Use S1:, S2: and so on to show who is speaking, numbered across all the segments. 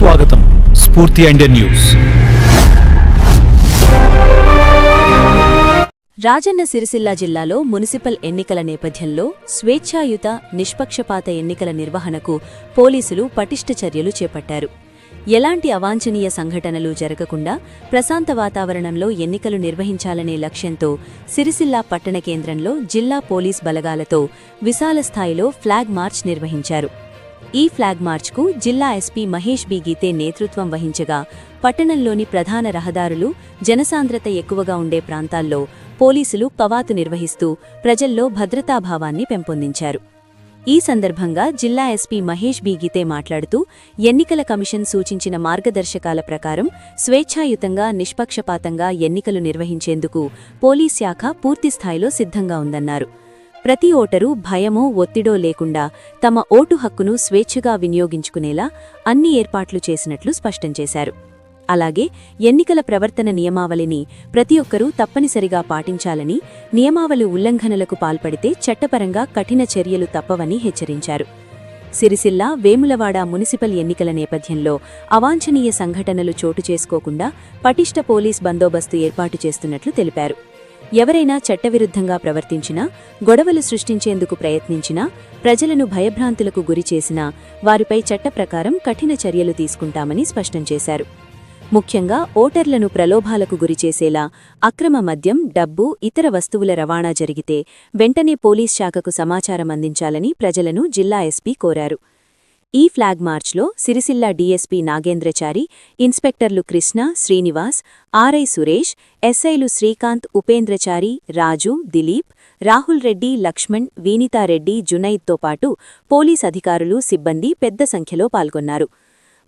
S1: స్వాగతం Spoorthi and news.
S2: Rajanna Sircilla జిల్లాలో municipal ఎన్నికల నేపథ్యంలో స్వేచ్ఛాయుత నిష్పక్షపాత ఎన్నికల నిర్వహణకు పోలీసులు పటిష్ట చర్యలు చేపట్టారు. ఎలాంటి అవాంఛనీయ సంఘటనలు జరగకుండా ప్రశాంత వాతావరణంలో ఎన్నికలు నిర్వహించాలనే లక్ష్యంతో సిరిసిల్ల పట్టణ కేంద్రంలో జిల్లా పోలీస్ బలగాలతో విశాల స్థాయిలో ఫ్లాగ్ మార్చ్ నిర్వహించారు. ఈ ఫ్లాగ్ మార్చ్కు జిల్లా ఎస్పీ మహేష్ బి గీతే నేతృత్వం వహించగా పట్టణంలోని ప్రధాన రహదారులు జనసాంద్రత ఎక్కువగా ఉండే ప్రాంతాల్లో పోలీసులు పవాతు నిర్వహిస్తూ ప్రజల్లో భద్రతాభావాన్ని పెంపొందించారు. ఈ సందర్భంగా జిల్లా ఎస్పీ మహేష్ బి గీతే మాట్లాడుతూ ఎన్నికల కమిషన్ సూచించిన మార్గదర్శకాల ప్రకారం స్వేచ్ఛాయుతంగా నిష్పక్షపాతంగా ఎన్నికలు నిర్వహించేందుకు పోలీస్ శాఖ పూర్తిస్థాయిలో సిద్ధంగా ఉందన్నారు. ప్రతి ఓటరు భయమో ఒత్తిడో లేకుండా తమ ఓటు హక్కును స్వేచ్ఛగా వినియోగించుకునేలా అన్ని ఏర్పాట్లు చేసినట్లు స్పష్టం చేశారు. అలాగే ఎన్నికల ప్రవర్తన నియమావళిని ప్రతి ఒక్కరూ తప్పనిసరిగా పాటించాలని నియమావళి ఉల్లంఘనలకు పాల్పడితే చట్టపరంగా కఠిన చర్యలు తప్పవని హెచ్చరించారు. సిరిసిల్ల వేములవాడ మున్సిపల్ ఎన్నికల నేపథ్యంలో అవాంఛనీయ సంఘటనలు చోటు చేసుకోకుండా పటిష్ట పోలీస్ బందోబస్తు ఏర్పాటు చేస్తున్నట్లు తెలిపారు. ఎవరైనా చట్టవిరుద్ధంగా ప్రవర్తించినా గొడవలు సృష్టించేందుకు ప్రయత్నించినా ప్రజలను భయభ్రాంతులకు గురిచేసినా వారిపై చట్ట ప్రకారం కఠిన చర్యలు తీసుకుంటామని స్పష్టం చేశారు. ముఖ్యంగా ఓటర్లను ప్రలోభాలకు గురిచేసేలా అక్రమ మద్యం డబ్బు ఇతర వస్తువుల రవాణా జరిగితే వెంటనే పోలీస్ శాఖకు సమాచారం అందించాలని ప్రజలను జిల్లా ఎస్పీ కోరారు. ఈ ఫ్లాగ్ మార్చ్లో సిరిసిల్ల డీఎస్పీ నాగేంద్రచారి ఇన్స్పెక్టర్లు కృష్ణ శ్రీనివాస్ ఆర్ఐ సురేష్ ఎస్ఐలు శ్రీకాంత్ ఉపేంద్రచారి రాజు దిలీప్ రాహుల్ రెడ్డి లక్ష్మణ్ వీనితారెడ్డి జునైద్తో పాటు పోలీస్ అధికారులు సిబ్బంది పెద్ద సంఖ్యలో పాల్గొన్నారు.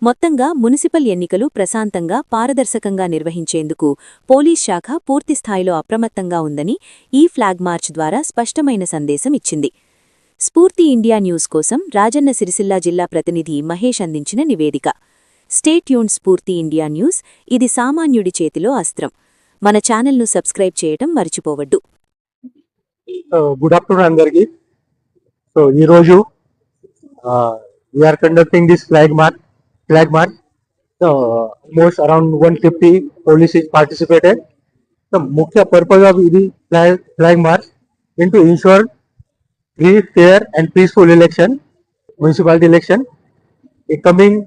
S2: మొత్తంగా మున్సిపల్ ఎన్నికలు ప్రశాంతంగా పారదర్శకంగా నిర్వహించేందుకు పోలీస్ శాఖ పూర్తిస్థాయిలో అప్రమత్తంగా ఉందని ఈ ఫ్లాగ్ మార్చ్ ద్వారా స్పష్టమైన సందేశం ఇచ్చింది. స్ఫూర్తి ఇండియా న్యూస్ కోసం రాజన్న సిరిసిల్ల జిల్లా ప్రతినిధి మహేష్ అందించిన నివేదిక. స్టేట్ యూన్ స్ఫూర్తి ఇండియా న్యూస్. ఇది సామాన్యుడి చేతిలో అస్త్రం. మన ఛానల్ను సబ్స్క్రైబ్ చేయటం మర్చిపోవద్దు.
S3: గుడ్ ఆఫ్టర్నూన్ అందరికి. సో ఈరోజు we're conducting this flag march flag march so almost around one fifty police is participated so ముఖ్య పర్పస్ ఆఫ్ ఇది flag flag march in to ensure free fair and peaceful election municipality election ఈ coming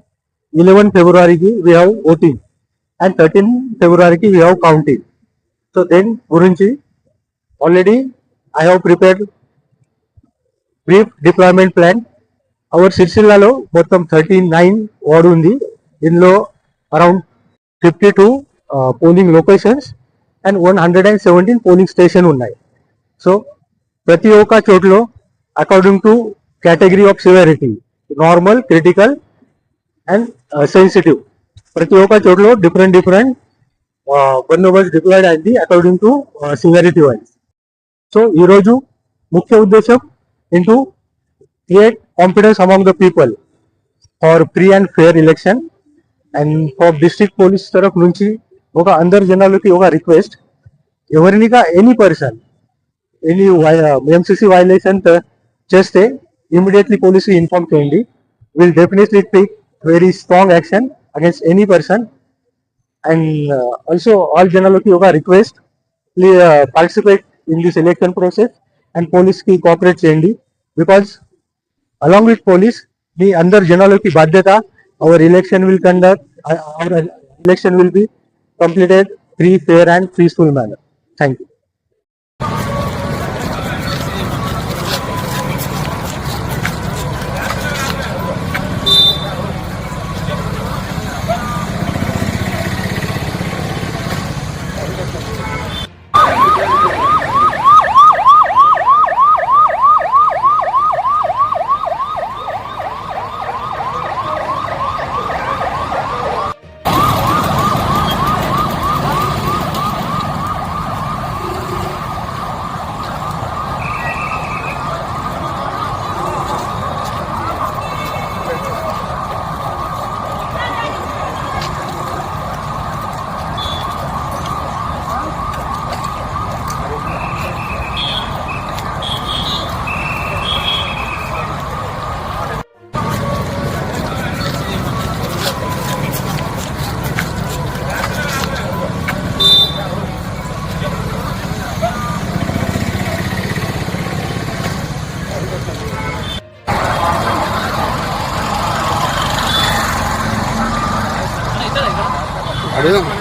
S3: eleven ఫిబ్రవరికి we have voting and thirteen ఫిబ్రవరికి we have counting so then గురించి already I have prepared brief deployment plan. Our సిరిసిల్లాలో మొత్తం thirty nine ward ఉంది. ఇందులో around fifty two polling locations and one hundred and seventeen polling station ఉన్నాయి. So ప్రతి ఒక్క చోట్లో according to category of severity normal critical and sensitive ప్రతి ఒక్క చోట్లో different different బందోబస్తు డిప్లాయిడ్ అయింది according to severity wise so ఈ రోజు ముఖ్య ఉద్దేశం into create confidence among the people for free and fair election and for district police తరఫు నుంచి ఒక అందరి జనాలకి ఒక request ఎవరినిగా any person any MCC violation చేస్తే ఇమీడియట్లీ పోలీసు ఇన్ఫార్మ్ చేయండి will definitely take very strong action against any person and also all జనాలకి ఒక request participate in this election process and police కి కోఆపరేట్ చేయండి బికాస్ అలాంగ్ విత్ పోలీస్ మీ అందరు జనాలకి బాధ్యత our election will conduct our election will be completed free fair and peaceful manner thank you
S4: అడుగుదాం
S5: సారథి కాకుండా సారథి Caramba!